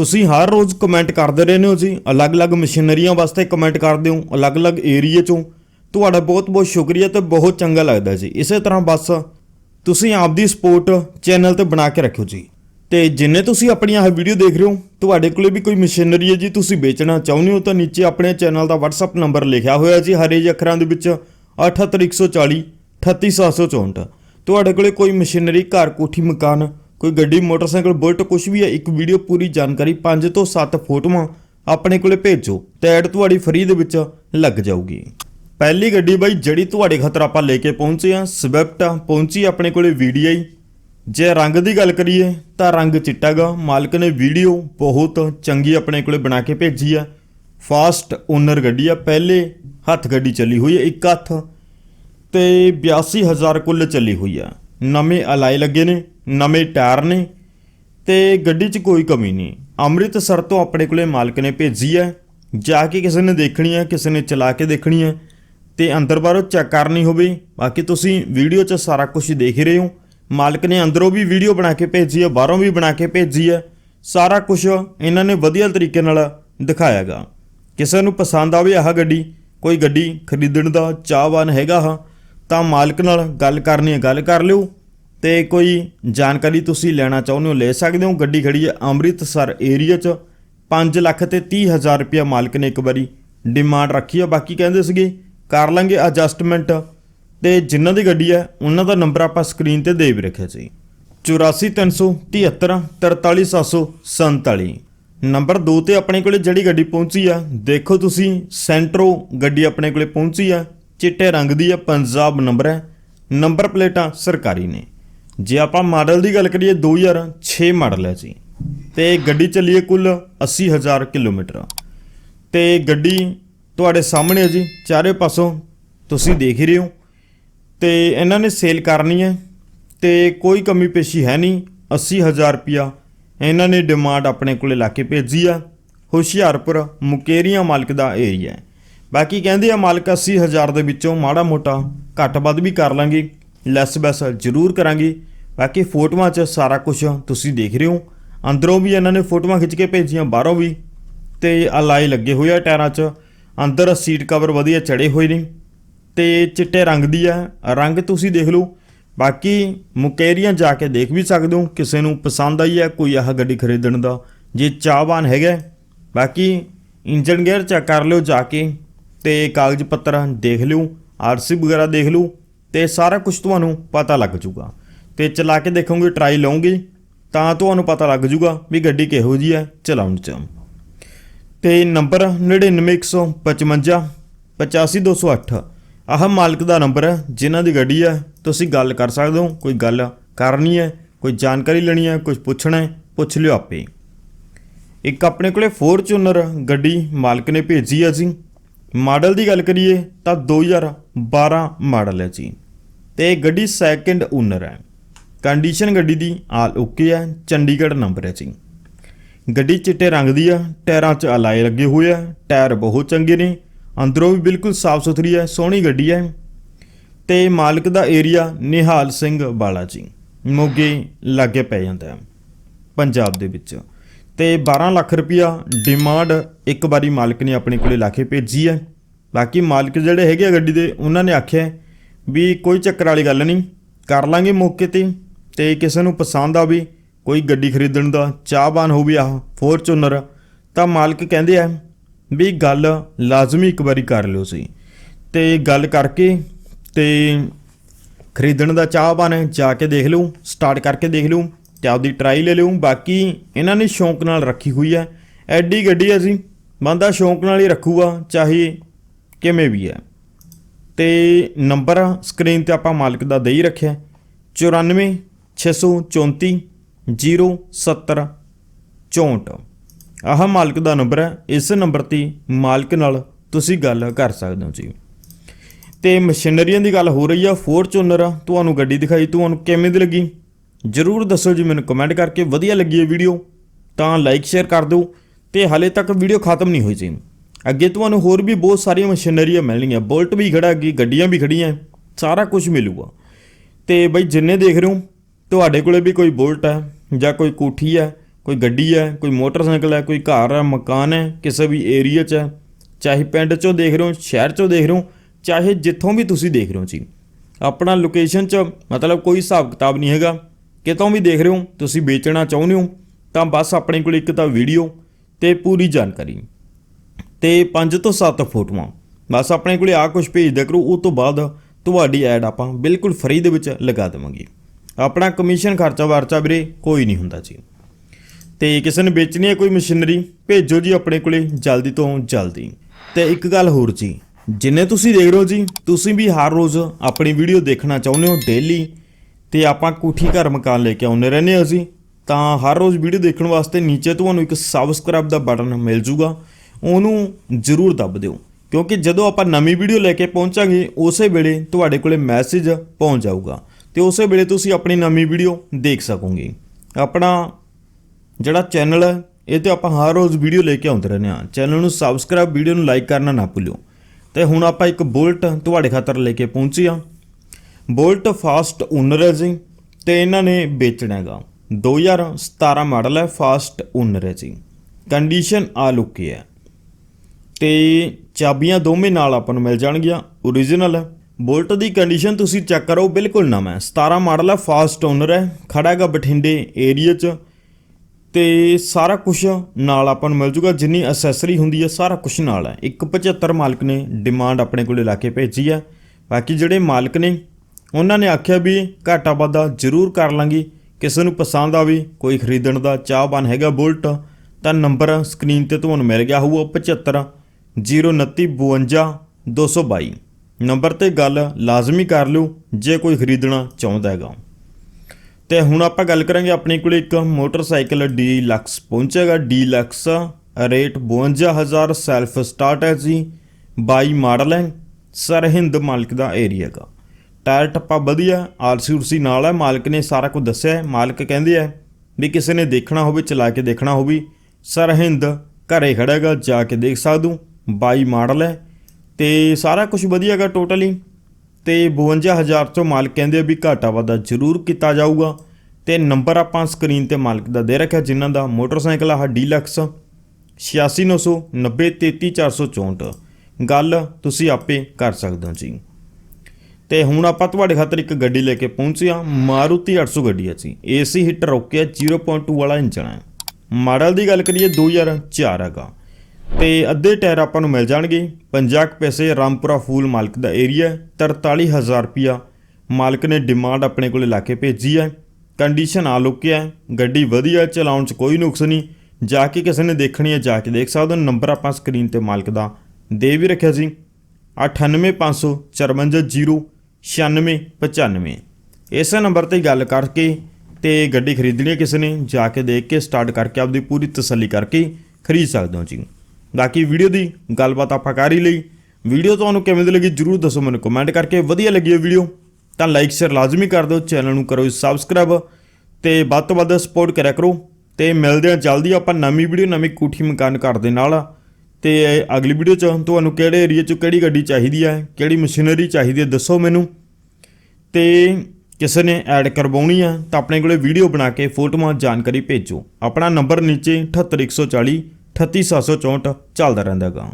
ਤੁਸੀਂ ਹਰ ਰੋਜ਼ ਕਮੈਂਟ ਕਰਦੇ ਰਹਿੰਦੇ ਹੋ ਜੀ। ਅਲੱਗ-ਅਲੱਗ ਮਸ਼ੀਨਰੀਆਂ ਵਾਸਤੇ ਕਮੈਂਟ ਕਰਦੇ ਹੋ, ਅਲੱਗ-ਅਲੱਗ ਏਰੀਏ ਚੋਂ। ਤੁਹਾਡਾ ਬਹੁਤ-ਬਹੁਤ ਸ਼ੁਕਰੀਆ ਤੇ ਬਹੁਤ ਚੰਗਾ ਲੱਗਦਾ ਜੀ। ਇਸੇ ਤਰ੍ਹਾਂ ਬਸ ਤੁਸੀਂ ਆਪਦੀ ਸਪੋਰਟ ਚੈਨਲ ਤੇ ਬਣਾ ਕੇ ਰੱਖਿਓ ਜੀ। ਤੇ ਜਿੰਨੇ ਤੁਸੀਂ ਆਪਣੀਆਂ ਇਹ ਵੀਡੀਓ ਦੇਖ ਰਹੇ ਹੋ, ਤੁਹਾਡੇ ਕੋਲੇ ਵੀ ਕੋਈ ਮਸ਼ੀਨਰੀ ਹੈ ਜੀ, ਤੁਸੀਂ ਵੇਚਣਾ ਚਾਹੁੰਦੇ ਹੋ ਤਾਂ ਨੀਚੇ ਆਪਣੇ ਚੈਨਲ ਦਾ WhatsApp ਨੰਬਰ ਲਿਖਿਆ ਹੋਇਆ ਜੀ, ਹਰੇ ਜਿਹੇ ਅੱਖਰਾਂ ਦੇ ਵਿੱਚ 78140 38764 ਤੁਹਾਡੇ ਕੋਲੇ ਕੋਈ ਮਸ਼ੀਨਰੀ, ਘਰ, ਕੋਠੀ, ਮਕਾਨ ਕੋਈ ਗੱਡੀ, ਮੋਟਰਸਾਈਕਲ, ਬੁਲਟ ਕੁਝ ਵੀ ਹੈ, ਇੱਕ ਵੀਡੀਓ ਪੂਰੀ ਜਾਣਕਾਰੀ 5 ਤੋਂ 7 ਫੋਟੋਆਂ ਆਪਣੇ ਕੋਲੇ ਭੇਜੋ, ਤੇ ਐਡ ਤੁਹਾਡੀ ਫ੍ਰੀ ਦੇ ਵਿੱਚ ਲੱਗ ਜਾਊਗੀ। ਪਹਿਲੀ ਗੱਡੀ ਬਾਈ, ਜਿਹੜੀ ਤੁਹਾਡੇ ਖਤਰ ਆਪਾਂ ਲੈ ਕੇ ਪਹੁੰਚੇ ਆ ਸਵਿਫਟ ਪਹੁੰਚੀ ਆਪਣੇ ਕੋਲੇ ਵੀਡੀਆਈ। ਜੇ ਰੰਗ ਦੀ ਗੱਲ ਕਰੀਏ, ਤਾਂ ਰੰਗ ਚਿੱਟਾਗਾ ਮਾਲਕ ਨੇ ਵੀਡੀਓ ਬਹੁਤ ਚੰਗੀ ਆਪਣੇ ਕੋਲੇ ਬਣਾ ਕੇ ਭੇਜੀ ਆ। ਫਾਸਟ ਓਨਰ ਗੱਡੀ ਆ, ਪਹਿਲੇ ਹੱਥ ਗੱਡੀ ਚੱਲੀ ਹੋਈ ਹੈ, ਇੱਕ ਹੱਥ, ਤੇ 82000 ਕੁੱਲ ਚੱਲੀ ਹੋਈ ਆ। ਨਵੇਂ ਅਲਾਈ ਲੱਗੇ ਨੇ, ਨਵੇਂ ਟਾਇਰ ਨੇ ਤੇ ਗੱਡੀ 'ਚ ਕੋਈ ਕਮੀ ਨਹੀਂ। ਅੰਮ੍ਰਿਤਸਰ ਤੋਂ ਆਪਣੇ ਕੋਲੇ ਮਾਲਕ ਨੇ ਭੇਜੀ ਹੈ। ਜਾ ਕੇ ਕਿਸੇ ਨੇ ਦੇਖਣੀ ਹੈ, ਕਿਸੇ ਨੇ ਚਲਾ ਕੇ ਦੇਖਣੀ ਹੈ ਤੇ ਅੰਦਰ ਬਾਹਰੋਂ ਚੈੱਕ ਕਰਨੀ ਹੋਵੇ। ਬਾਕੀ ਤੁਸੀਂ ਵੀਡੀਓ 'ਚ ਸਾਰਾ ਕੁਝ ਦੇਖ ਰਹੇ ਹੋ। ਮਾਲਕ ਨੇ ਅੰਦਰੋਂ ਵੀ ਵੀਡੀਓ ਬਣਾ ਕੇ ਭੇਜੀ ਹੈ, ਬਾਹਰੋਂ ਵੀ ਬਣਾ ਕੇ ਭੇਜੀ ਹੈ। ਸਾਰਾ ਕੁਝ ਇਹਨਾਂ ਨੇ ਵਧੀਆ ਤਰੀਕੇ ਨਾਲ ਦਿਖਾਇਆਗਾ। ਕਿਸੇ ਨੂੰ ਪਸੰਦ ਆਵੇ ਆਹ ਗੱਡੀ, ਕੋਈ ਗੱਡੀ ਖਰੀਦਣ ਦਾ ਚਾਹਵਾਨ ਹੈਗਾ ਹਾਂ ਤਾਂ ਮਾਲਕ ਨਾਲ ਗੱਲ ਕਰਨੀ ਹੈ, ਗੱਲ ਕਰ ਲਿਓ ਤੇ ਕੋਈ ਜਾਣਕਾਰੀ ਤੁਸੀਂ ਲੈਣਾ ਚਾਹੁੰਦੇ ਹੋ, ਲੈ ਸਕਦੇ ਹੋ। ਗੱਡੀ ਖੜੀ ਹੈ ਅੰਮ੍ਰਿਤਸਰ ਏਰੀਆ 'ਚ। 5 ਲੱਖ ਤੇ 30 ਹਜ਼ਾਰ ਰੁਪਇਆ ਮਾਲਕ ਨੇ ਇੱਕ ਵਾਰੀ ਡਿਮਾਂਡ ਰੱਖੀ ਆ। ਬਾਕੀ ਕਹਿੰਦੇ ਸੀਗੇ, ਕਰ ਲਾਂਗੇ ਐਡਜਸਟਮੈਂਟ ਤੇ ਜਿਨ੍ਹਾਂ ਦੀ ਗੱਡੀ ਹੈ, ਉਹਨਾਂ ਦਾ ਨੰਬਰ ਆਪਾਂ ਸਕਰੀਨ ਤੇ ਦੇ ਵੀ ਰੱਖਿਆ ਸੀ। 8437 43747 ਨੰਬਰ 2 ਤੇ ਆਪਣੇ ਕੋਲੇ ਜਿਹੜੀ ਗੱਡੀ ਪਹੁੰਚੀ ਆ, ਦੇਖੋ ਤੁਸੀਂ ਸੈਂਟਰੋ ਗੱਡੀ ਆਪਣੇ ਕੋਲੇ ਪਹੁੰਚੀ ਆ। ਚਿੱਟੇ ਰੰਗ ਦੀ ਹੈ ਪੰਜਾਬ ਨੰਬਰ ਹੈ। ਨੰਬਰ ਪਲੇਟਾਂ ਸਰਕਾਰੀ ਨੇ। ਜੇ ਆਪਾਂ ਮਾਡਲ ਦੀ ਗੱਲ ਕਰੀਏ 2006 ਮਾਡਲ ਹੈ ਜੀ। ਤੇ ਗੱਡੀ ਚੱਲੀ ਹੈ ਕੁੱਲ 80000 ਕਿਲੋਮੀਟਰ। ਤੇ ਗੱਡੀ ਤੁਹਾਡੇ ਸਾਹਮਣੇ ਹੈ ਜੀ, ਚਾਰੇ ਪਾਸੋਂ ਤੁਸੀਂ ਦੇਖ ਹੀ ਰਹੇ ਹੋ। ਤੇ ਇਹਨਾਂ ਨੇ ਸੇਲ ਕਰਨੀ ਹੈ ਤੇ ਕੋਈ ਕਮੀ ਪੇਸ਼ੀ ਹੈ ਨਹੀਂ। 80000 ਰੁਪਿਆ ਇਹਨਾਂ ਨੇ ਡਿਮਾਂਡ ਆਪਣੇ ਕੋਲੇ ਲਾ ਕੇ ਭੇਜੀ ਆ। ਹੁਸ਼ਿਆਰਪੁਰ ਮੁਕੇਰੀਆਂ ਮਾਲਕ ਦਾ ਏਰੀਆ ਹੈ। ਬਾਕੀ ਕਹਿੰਦੇ ਆ, ਮਾਲਕ 80000 ਦੇ ਵਿੱਚੋਂ ਮਾੜਾ ਮੋਟਾ ਘੱਟ ਵੱਧ ਵੀ ਕਰ ਲਾਂਗੇ ਲੈਸ ਬੈਸ ਜ਼ਰੂਰ ਕਰਾਂਗੇ। ਬਾਕੀ ਫੋਟੋਆਂ 'ਚ ਸਾਰਾ ਕੁਝ ਤੁਸੀਂ ਦੇਖ ਰਹੇ ਹੋ। ਅੰਦਰੋਂ ਵੀ ਇਹਨਾਂ ਨੇ ਫੋਟੋਆਂ ਖਿੱਚ ਕੇ ਭੇਜੀਆਂ, ਬਾਹਰੋਂ ਵੀ। ਤੇ ਅਲਾਈ ਲੱਗੇ ਹੋਏ ਆ ਟਾਇਰਾਂ 'ਚ। ਅੰਦਰ ਸੀਟ ਕਵਰ ਵਧੀਆ ਚੜੇ ਹੋਏ ਨੇ। ਤੇ ਚਿੱਟੇ ਰੰਗ ਦੀ ਆ। ਰੰਗ ਤੁਸੀਂ ਦੇਖ ਲਓ। ਬਾਕੀ ਮੁਕੇਰੀਆਂ ਜਾ ਕੇ ਦੇਖ ਵੀ ਸਕਦੇ ਹੋ। ਕਿਸੇ ਨੂੰ ਪਸੰਦ ਆਈ ਹੈ ਕੋਈ ਆਹ ਗੱਡੀ ਖਰੀਦਣ ਦਾ। ਜੇ ਚਾਹਵਾਨ ਹੈਗਾ। ਬਾਕੀ ਇੰਜਨ ਗੇਅਰ ਚੈੱਕ ਕਰ ਲਿਓ ਜਾ ਕੇ। ਤੇ ਕਾਗਜ਼ ਪੱਤਰ ਦੇਖ ਲਿਓ ਆਰਸੀ ਵਗੈਰਾ ਦੇਖ ਲਓ, ਤੇ ਸਾਰਾ ਕੁਝ ਤੁਹਾਨੂੰ ਪਤਾ ਲੱਗ ਜਾਊਗਾ ਤੇ ਚਲਾ ਕੇ ਦੇਖੋਗੇ ਟਰਾਈ ਲਓਗੇ, ਤਾਂ ਤੁਹਾਨੂੰ ਪਤਾ ਲੱਗ ਜਾਊਗਾ ਵੀ ਗੱਡੀ ਕਿਹੋ ਜੀ ਹੈ, ਚਲਾਉਣ ਚ। ਤੇ ਨੰਬਰ 99155 85208 ਆਹ ਮਾਲਕ ਦਾ ਨੰਬਰ ਹੈ, ਜਿਨ੍ਹਾਂ ਦੀ ਗੱਡੀ ਹੈ, ਤੁਸੀਂ ਗੱਲ ਕਰ ਸਕਦੇ ਹੋ, ਕੋਈ ਗੱਲ ਕਰਨੀ ਹੈ, ਕੋਈ ਜਾਣਕਾਰੀ ਲੈਣੀ ਹੈ ਕੁਝ ਪੁੱਛਣਾ ਹੈ, ਪੁੱਛ ਲਿਓ ਆਪੇ। ਇੱਕ ਆਪਣੇ ਕੋਲੇ ਫੋਰਚੂਨਰ ਗੱਡੀ ਮਾਲਕ ਨੇ ਭੇਜੀ ਹੈ ਜੀ। ਮਾਡਲ ਦੀ ਗੱਲ ਕਰੀਏ ਤਾਂ 2012 ਮਾਡਲ ਹੈ ਜੀ। ਤੇ ਗੱਡੀ ਸੈਕੰਡ ਓਨਰ ਹੈ। ਕੰਡੀਸ਼ਨ ਗੱਡੀ ਦੀ ਆਲ ਓਕੇ ਹੈ, ਚੰਡੀਗੜ੍ਹ ਨੰਬਰ ਹੈ ਜੀ। ਗੱਡੀ ਚਿੱਟੇ ਰੰਗ ਦੀ ਆ ਟਾਇਰਾਂ 'ਚ ਅਲਾਈ ਲੱਗੇ ਹੋਏ ਆ ਟਾਇਰ ਬਹੁਤ ਚੰਗੇ ਨੇ, ਅੰਦਰੋਂ ਵੀ ਬਿਲਕੁਲ ਸਾਫ਼ ਸੁਥਰੀ ਹੈ, ਸੋਹਣੀ ਗੱਡੀ ਹੈ। ਤੇ ਮਾਲਕ ਦਾ ਏਰੀਆ ਨਿਹਾਲ ਸਿੰਘ ਵਾਲਾ ਜੀ, ਮੋਗੇ ਲਾਗੇ ਪੈ ਜਾਂਦਾ ਹੈ, ਪੰਜਾਬ ਦੇ ਵਿੱਚ। ਤੇ 12 ਲੱਖ ਰੁਪਇਆ ਡਿਮਾਂਡ ਇੱਕ ਵਾਰੀ ਮਾਲਕ ਨੇ ਆਪਣੇ ਕੋਲੇ ਲਾ ਕੇ ਭੇਜੀ ਹੈ। ਬਾਕੀ ਮਾਲਕ ਜਿਹੜੇ ਹੈਗੇ ਆ ਗੱਡੀ ਦੇ, ਉਹਨਾਂ ਨੇ ਆਖਿਆ ਵੀ ਕੋਈ ਚੱਕਰ ਵਾਲੀ ਗੱਲ ਨਹੀਂ, ਕਰ ਲਾਂਗੇ ਮੌਕੇ ਤੇ ਤੇ ਕਿਸੇ ਨੂੰ ਪਸੰਦ ਆਵੇ, ਕੋਈ ਗੱਡੀ ਖਰੀਦਣ ਦਾ ਚਾਹਵਾਨ ਹੋਵੇ ਆਹ ਫੋਰਚੂਨਰ, ਤਾਂ ਮਾਲਕ ਕਹਿੰਦੇ ਆ ਵੀ ਗੱਲ ਲਾਜ਼ਮੀ ਇੱਕ ਵਾਰੀ ਕਰ ਲਿਓ ਸੀ ਤੇ ਗੱਲ ਕਰਕੇ ਤੇ ਖਰੀਦਣ ਦਾ ਚਾਹਵਾਨ ਹੈ, ਜਾ ਕੇ ਦੇਖ ਲਓ, ਸਟਾਰਟ ਕਰਕੇ ਦੇਖ ਲਓ। ਤੇ ਆਪਦੀ ਟਰਾਈ ਲੈ ਲਿਓ ਬਾਕੀ ਇਹਨਾਂ ਨੇ ਸ਼ੌਂਕ ਨਾਲ ਰੱਖੀ ਹੋਈ ਹੈ। ਐਡੀ ਗੱਡੀ ਹੈ ਜੀ ਬੰਦਾ ਸ਼ੌਂਕ ਨਾਲ ਹੀ ਰੱਖੂਗਾ, ਚਾਹੇ ਕਿਵੇਂ ਵੀ ਹੈ। ਤੇ ਨੰਬਰ ਸਕਰੀਨ ਤੇ ਆਪਾਂ ਮਾਲਕ ਦਾ ਦੇ ਹੀ ਰੱਖਿਆ। 94 634 070 64 ਆਹ ਮਾਲਕ ਦਾ ਨੰਬਰ ਹੈ, ਇਸ ਨੰਬਰ ਤੇ ਮਾਲਕ ਨਾਲ ਤੁਸੀਂ ਗੱਲ ਕਰ ਸਕਦੇ ਹੋ ਜੀ। ਤੇ ਮਸ਼ੀਨਰੀਆਂ ਦੀ ਗੱਲ ਹੋ ਰਹੀ ਆ ਫੋਰਚੂਨਰ ਤੁਹਾਨੂੰ ਗੱਡੀ ਦਿਖਾਈ, ਤੁਹਾਨੂੰ ਕਿਵੇਂ ਦੀ ਲੱਗੀ? ਜਰੂਰ ਦੱਸੋ ਜੀ ਮੈਨੂੰ ਕਮੈਂਟ ਕਰਕੇ। ਵਧੀਆ ਲੱਗੀ ਇਹ ਵੀਡੀਓ ਤਾਂ ਲਾਈਕ ਸ਼ੇਅਰ ਕਰ ਦਿਓ। ਤੇ ਹਾਲੇ ਤੱਕ ਵੀਡੀਓ ਖਤਮ ਨਹੀਂ ਹੋਈ ਜੀ ਅੱਗੇ ਤੁਹਾਨੂੰ ਹੋਰ ਵੀ ਬਹੁਤ ਸਾਰੀਆਂ ਮਸ਼ੀਨਰੀਆਂ ਮਿਲਣਗੀਆਂ। ਬੁਲਟ ਵੀ ਖੜਾ ਅੱਗੇ, ਗੱਡੀਆਂ ਵੀ ਖੜੀਆਂ। ਸਾਰਾ ਕੁਝ ਮਿਲੂਗਾ। ਤੇ ਬਈ ਜਿੰਨੇ ਦੇਖ ਰਹੇ ਹੋ, ਤੁਹਾਡੇ ਕੋਲੇ ਵੀ ਕੋਈ ਬੁਲਟ ਹੈ, ਜਾਂ ਕੋਈ ਕੋਠੀ ਹੈ, ਕੋਈ ਗੱਡੀ ਹੈ, ਕੋਈ ਮੋਟਰਸਾਈਕਲ ਹੈ, ਕੋਈ ਘਰ ਹੈ, ਮਕਾਨ ਹੈ, ਕਿਸੇ ਵੀ ਏਰੀਆ 'ਚ ਹੈ, ਚਾਹੇ ਪਿੰਡ 'ਚੋਂ ਦੇਖ ਰਹੇ ਹੋ, ਸ਼ਹਿਰ 'ਚੋਂ ਦੇਖ ਰਹੇ ਹੋ, ਚਾਹੇ ਜਿੱਥੋਂ ਵੀ ਤੁਸੀਂ ਦੇਖ ਰਹੇ ਹੋ ਜੀ। ਆਪਣਾ ਲੋਕੇਸ਼ਨ 'ਚ ਮਤਲਬ ਕੋਈ ਹਿਸਾਬ ਕਿਤਾਬ ਨਹੀਂ ਹੈਗਾ। ਕਿਤੋਂ ਵੀ ਦੇਖ ਰਹੇ ਹੋ, ਤੁਸੀਂ ਵੇਚਣਾ ਚਾਹੁੰਦੇ ਹੋ, ਤਾਂ ਬਸ ਆਪਣੇ ਕੋਲ ਇੱਕ ਤਾਂ ਵੀਡੀਓ ਤੇ ਪੂਰੀ ਜਾਣਕਾਰੀ। ਤੇ 5 ਤੋਂ 7 ਫੋਟੋਆਂ। ਬਸ ਆਪਣੇ ਕੋਲੇ ਆ ਕੁਝ ਭੇਜ ਦਿਆ ਕਰੋ, ਉਹ ਤੋਂ ਬਾਅਦ ਤੁਹਾਡੀ ਐਡ ਆਪਾਂ ਬਿਲਕੁਲ ਫ੍ਰੀ ਦੇ ਵਿੱਚ ਲਗਾ ਦੇਵਾਂਗੇ। ਆਪਣਾ ਕਮਿਸ਼ਨ ਖਰਚਾ ਵਰਚਾ ਵੀਰੇ ਕੋਈ ਨਹੀਂ ਹੁੰਦਾ ਜੀ। ਤੇ ਕਿਸੇ ਨੇ ਵੇਚਣੀ ਹੈ ਕੋਈ ਮਸ਼ੀਨਰੀ ਭੇਜੋ ਜੀ ਆਪਣੇ ਕੋਲੇ ਜਲਦੀ ਤੋਂ ਜਲਦੀ। ਤੇ ਇੱਕ ਗੱਲ ਹੋਰ ਜੀ, ਜਿੰਨੇ ਤੁਸੀਂ ਦੇਖ ਰਹੇ ਹੋ ਜੀ, ਤੁਸੀਂ ਵੀ ਹਰ ਰੋਜ਼ ਆਪਣੀ ਵੀਡੀਓ ਦੇਖਣਾ ਚਾਹੁੰਦੇ ਹੋ ਡੇਲੀ ਤੇ ਆਪਾਂ ਕੋਠੀ ਘਰ ਮਕਾਨ ਲੈ ਕੇ ਆਉਂਦੇ ਰਹਿੰਦੇ ਹਾਂ ਅਸੀਂ। ਤਾਂ ਹਰ ਰੋਜ਼ ਵੀਡੀਓ ਦੇਖਣ ਵਾਸਤੇ ਨੀਚੇ ਤੁਹਾਨੂੰ ਇੱਕ ਸਬਸਕ੍ਰਾਈਬ ਦਾ ਬਟਨ ਮਿਲ ਜੂਗਾ। ਉਹਨੂੰ ਜ਼ਰੂਰ ਦੱਬ ਦਿਓ। ਕਿਉਂਕਿ ਜਦੋਂ ਆਪਾਂ ਨਵੀਂ ਵੀਡੀਓ ਲੈ ਕੇ ਪਹੁੰਚਾਂਗੇ, ਉਸੇ ਵੇਲੇ ਤੁਹਾਡੇ ਕੋਲੇ ਮੈਸੇਜ ਪਹੁੰਚ ਜਾਊਗਾ। ਤੇ ਉਸੇ ਵੇਲੇ ਤੁਸੀਂ ਆਪਣੀ ਨਵੀਂ ਵੀਡੀਓ ਦੇਖ ਸਕੋਗੇ। ਆਪਣਾ ਜਿਹੜਾ ਚੈਨਲ ਹੈ, ਇਹ ਤੇ ਆਪਾਂ ਹਰ ਰੋਜ਼ ਵੀਡੀਓ ਲੈ ਕੇ ਆਉਂਦੇ ਰਹਿੰਦੇ ਹਾਂ। ਚੈਨਲ ਨੂੰ ਸਬਸਕ੍ਰਾਈਬ ਵੀਡੀਓ ਨੂੰ ਲਾਈਕ ਕਰਨਾ ਨਾ ਭੁੱਲਿਓ। ਤੇ ਹੁਣ ਆਪਾਂ ਇੱਕ ਬੁਲਟ ਤੁਹਾਡੇ ਖਾਤਰ ਲੈ ਕੇ ਪਹੁੰਚੇ ਹਾਂ। ਬੋਲਟ ਫਾਸਟ ਓਨਰ ਹੈ ਜੀ, ਤੇ ਇਹਨਾਂ ਨੇ ਵੇਚਣਾ ਹੈਗਾ। 2017 ਮਾਡਲ ਹੈ, ਫਾਸਟ ਓਨਰ ਹੈ ਜੀ। ਕੰਡੀਸ਼ਨ ਆ ਲੁੱਕੀ ਹੈ ਤੇ ਚਾਬੀਆਂ ਦੋਵੇਂ ਨਾਲ ਆਪਾਂ ਨੂੰ ਮਿਲ ਜਾਣਗੀਆਂ origignal ਹੈ। ਬੋਲਟ ਦੀ ਕੰਡੀਸ਼ਨ ਤੁਸੀਂ ਚੈੱਕ ਕਰੋ, ਬਿਲਕੁਲ ਨਵਾਂ ਹੈ। 17 ਮਾਡਲ ਹੈ, ਫਾਸਟ ਓਨਰ ਹੈ। ਖੜਾ ਹੈਗਾ ਬਠਿੰਡੇ ਏਰੀਆ 'ਚ। ਤੇ ਸਾਰਾ ਕੁਝ ਨਾਲ ਆਪਾਂ ਨੂੰ ਮਿਲ ਜੂਗਾ, ਜਿੰਨੀ ਐਸੈਸਰੀ ਹੁੰਦੀ ਹੈ, ਸਾਰਾ ਕੁਝ ਨਾਲ ਹੈ। 175 ਮਾਲਕ ਨੇ ਡਿਮਾਂਡ ਆਪਣੇ ਕੋਲੇ ਲਾ ਕੇ ਭੇਜੀ ਹੈ। ਬਾਕੀ ਜਿਹੜੇ ਮਾਲਕ ਨੇ ਉਹਨਾਂ ਨੇ ਆਖਿਆ ਵੀ ਘਾਟਾ ਵਾਧਾ ਜ਼ਰੂਰ ਕਰ ਲਾਂਗੇ। ਕਿਸੇ ਨੂੰ ਪਸੰਦ ਆਵੇ, ਕੋਈ ਖਰੀਦਣ ਦਾ ਚਾਹਵਾਨ ਹੈਗਾ ਬੁਲਟ, ਤਾਂ ਨੰਬਰ ਸਕਰੀਨ ਤੇ ਤੁਹਾਨੂੰ ਮਿਲ ਗਿਆ ਹੋਊਗਾ 75 029 52 222 ਨੰਬਰ ਤੇ ਗੱਲ ਲਾਜ਼ਮੀ ਕਰ ਲਿਓ, ਜੇ ਕੋਈ ਖਰੀਦਣਾ ਚਾਹੁੰਦਾ ਹੈਗਾ। ਤੇ ਹੁਣ ਆਪਾਂ ਗੱਲ ਕਰਾਂਗੇ ਆਪਣੇ ਕੋਲ ਇੱਕ ਮੋਟਰਸਾਈਕਲ ਡੀਲਕਸ ਪਹੁੰਚੇਗਾ ਡੀਲਕਸ ਰੇਟ 52000 ਸੈਲਫ ਸਟਾਰਟ ਹੈ ਜੀ 22 ਮਾਡਲ ਹੈ ਸਰਹਿੰਦ ਮਾਲਕ ਦਾ ਏਰੀਆ ਦਾ ਟਾਇਰ ਟੱਪਾ ਵਧੀਆ ਆਰਸੀ ਉਰਸੀ ਨਾਲ ਹੈ, ਮਾਲਕ ਨੇ ਸਾਰਾ ਕੁਝ ਦੱਸਿਆ ਹੈ। ਮਾਲਕ ਕਹਿੰਦੇ ਆ ਵੀ ਕਿਸੇ ਨੇ ਦੇਖਣਾ ਹੋਵੇ, ਚਲਾ ਕੇ ਦੇਖਣਾ ਹੋਵੇ। ਸਰਹਿੰਦ ਘਰੇ ਖੜਾਗਾ ਜਾ ਕੇ ਦੇਖ ਸਕਦੂ। 22 ਮਾਡਲ ਹੈ ਤੇ ਸਾਰਾ ਕੁਝ ਵਧੀਆ ਹੈਗਾ ਟੋਟਲੀ। ਤੇ 52000 ਤੋਂ ਮਾਲਕ ਕਹਿੰਦੇ ਵੀ ਘਾਟਾ ਵਾਧਾ ਜ਼ਰੂਰ ਕੀਤਾ ਜਾਊਗਾ। ਤੇ ਨੰਬਰ ਆਪਾਂ ਸਕਰੀਨ ਤੇ ਮਾਲਕ ਦਾ ਦੇ ਰੱਖਿਆ, ਜਿਨ੍ਹਾਂ ਦਾ ਮੋਟਰਸਾਈਕਲ ਆ ਡੀਲਕਸ 8690933464 ਗੱਲ ਤੁਸੀਂ ਆਪੇ ਕਰ ਸਕਦੇ ਹੋ ਜੀ। ਤੇ ਹੁਣ ਆਪਾਂ ਤੁਹਾਡੇ ਖਾਤਰ ਇੱਕ ਗੱਡੀ ਲੈ ਕੇ ਪਹੁੰਚੇ ਹਾਂ। ਮਾਰੂਤੀ 800 ਗੱਡੀ ਹੈ ਜੀ। ਏਸੀ ਹੀਟਰ ਓਕੇ 0.2 ਵਾਲਾ ਇੰਜਣ ਹੈ। ਮਾਡਲ ਦੀ ਗੱਲ ਕਰੀਏ 2004 ਹੈਗਾ। ਤੇ ਅੱਧੇ ਟਾਇਰ ਆਪਾਂ ਨੂੰ ਮਿਲ ਜਾਣਗੇ। 50 ਕੁ ਪੈਸੇ ਰਾਮਪੁਰਾ ਫੂਲ ਮਾਲਕ ਦਾ ਏਰੀਆ 43000 ਰੁਪਿਆ ਮਾਲਕ ਨੇ ਡਿਮਾਂਡ ਆਪਣੇ ਕੋਲੇ ਲਾ ਕੇ ਭੇਜੀ ਹੈ। ਕੰਡੀਸ਼ਨ ਆ ਲੁੱਕਿਆ ਗੱਡੀ ਵਧੀਆ ਚਲਾਉਣ 'ਚ ਕੋਈ ਨੁਕਸ ਨਹੀਂ। ਜਾ ਕੇ ਕਿਸੇ ਨੇ ਦੇਖਣੀ ਹੈ, ਜਾ ਕੇ ਦੇਖ ਸਕਦੇ ਹੋ। ਨੰਬਰ ਆਪਾਂ ਸਕਰੀਨ ਤੇ ਮਾਲਕ ਦਾ ਦੇ ਵੀ ਰੱਖਿਆ ਸੀ। 9854509695 ਇਸੇ ਨੰਬਰ ਤੇ ਗੱਲ ਕਰਕੇ ਤੇ ਗੱਡੀ ਖਰੀਦਣੀ ਹੈ ਕਿਸੇ ਨੇ, ਜਾ ਕੇ ਦੇਖ ਕੇ ਸਟਾਰਟ ਕਰਕੇ ਆਪਦੀ ਪੂਰੀ ਤਸੱਲੀ ਕਰਕੇ ਖਰੀਦ ਸਕਦੇ ਹੋ ਜੀ। ਬਾਕੀ ਵੀਡੀਓ ਦੀ ਗੱਲਬਾਤ ਆਪਾਂ ਕਰ ਹੀ ਲਈ। ਵੀਡੀਓ ਤੁਹਾਨੂੰ ਕਿਵੇਂ ਦੀ ਲੱਗੀ ਜਰੂਰ ਦੱਸੋ ਮੈਨੂੰ ਕਮੈਂਟ ਕਰਕੇ। ਵਧੀਆ ਲੱਗੀ ਇਹ ਵੀਡੀਓ ਤਾਂ ਲਾਈਕ ਸ਼ੇਅਰ ਲਾਜ਼ਮੀ ਕਰ ਦਿਓ ਚੈਨਲ ਨੂੰ ਕਰੋ ਸਬਸਕ੍ਰਾਈਬ ਤੇ ਵੱਧ ਤੋਂ ਵੱਧ ਸਪੋਰਟ ਕਰਿਆ ਕਰੋ ਤੇ ਮਿਲਦੇ ਹਾਂ ਜਲਦੀ ਆਪਾਂ ਨਵੀਂ ਵੀਡੀਓ, ਨਵੀਂ ਕੋਠੀ ਮਕਾਨ ਘਰ ਦੇ ਨਾਲ। ਤੇ ਅਗਲੀ ਵੀਡੀਓ ਚ ਤੁਹਾਨੂੰ ਕਿਹੜੇ ਏਰੀਆ ਚ ਕਿਹੜੀ ਗੱਡੀ ਚਾਹੀਦੀ ਹੈ ਕਿਹੜੀ ਮਸ਼ੀਨਰੀ ਚਾਹੀਦੀ ਹੈ ਦੱਸੋ ਮੈਨੂੰ। ਤੇ ਕਿਸੇ ਨੇ ਐਡ ਕਰਵਾਉਣੀ ਆ, ਤਾਂ ਆਪਣੇ ਕੋਲੇ ਵੀਡੀਓ ਬਣਾ ਕੇ ਫੋਟੋਆਂ ਜਾਣਕਾਰੀ ਭੇਜੋ। ਆਪਣਾ ਨੰਬਰ ਨੀਚੇ 78140 38764 ਚੱਲਦਾ ਰਹਿੰਦਾ ਗਾ।